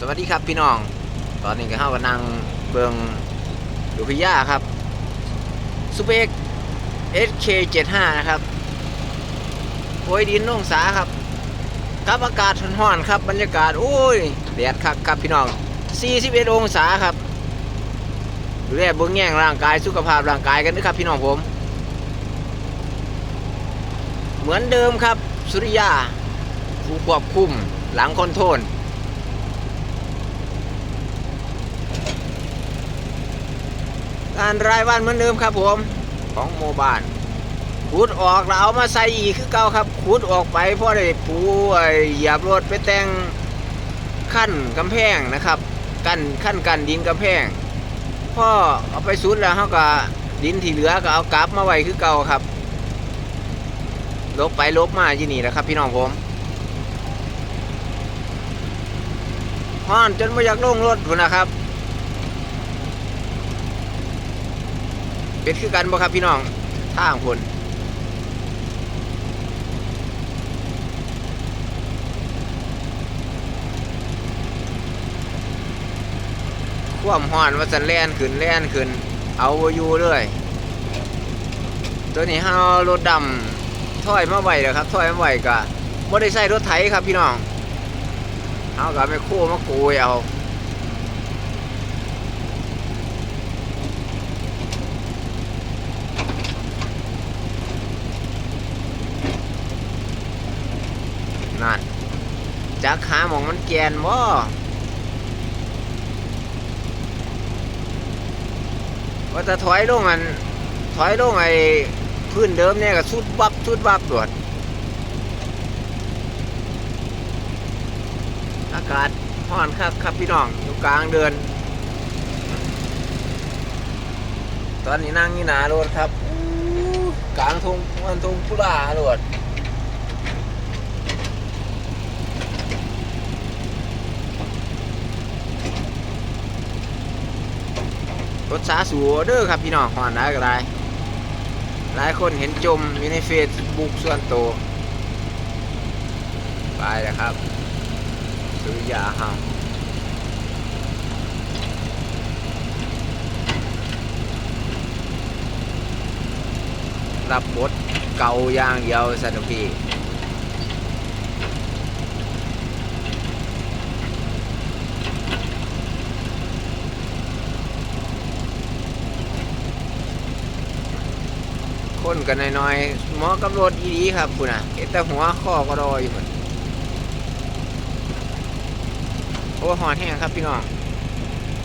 สวัสดีครับพี่น้อง ตอนนี้ก็เข้ากับนางเบิงดูพิยาครับซูเปอร์เอ็ก SK75 นะครับ โอ้ยดินน่องสาครับกับอากาศร้อนๆครับ บรรยากาศโอ้ยแดดคักครับพี่น้อง41องศาครับดูแลเบิ้งแง่งร่างกายสุขภาพร่างกายกันด้วยครับพี่น้องผม เหมือนเดิมครับ สุริยาผู้ควบคุมหลังคอนโทรล การรายวันเหมือนเดิมครับผมของโมบานขุดออกแล้วเอามาใส่อีกคือเก่าครับขุดออกไปเพราะได้ปูไอ้เหยียบรถไปแต่งขั้นกำแพงนะครับกันขั้นกันดินกำแพงพอเอาไปสุดแล้วเขาก็ดินที่เหลือก็เอากลับมาไว้คือเก่าครับลบไปลบมาที่นี่แหละครับ พี่น้องผมฮ้อนจนไม่อยากลงรถพุ่นนะครับ เป็นคือกันบ่ครับพี่น้องทางพนความห้อนว่าสันแล่นขึ้นแล่นขึ้น เอาอยู่เลยตัวนี้เฮารถดำถอยมาไหวเลยครับถอยมาไหวก็บ่ได้ใส่รถไถครับพี่น้องเฮาก็ไม่โค้มาโกยเอา นั่น จักหาหมองมันแกนบ่ว่าจะถอยลงอัน ถอยลงไอ้พื้นเดิมเนี่ยก็สุดบับสุดบับโดดอากาศร้อนครับครับพี่น้องอยู่กลางเดือน ตอนนี้นั่งนี่หนารดครับ กลางทงมันทงพุราโรด รถสาสูเด้อครับพี่น้องหอนได้ก็ได้หลายคนเห็นจมอยู่ในเฟซบุ๊กส่วนตัวไปแล้วครับ ซื้อยาเฮารับบทเก่าอย่างเดียวสันพี่ คนกันน้อยๆหมอกับรถอีดีครับคุณอะเห็นแต่หัวข้อก็รออยู่หมดโอ้หอนแห้งครับพี่น้อง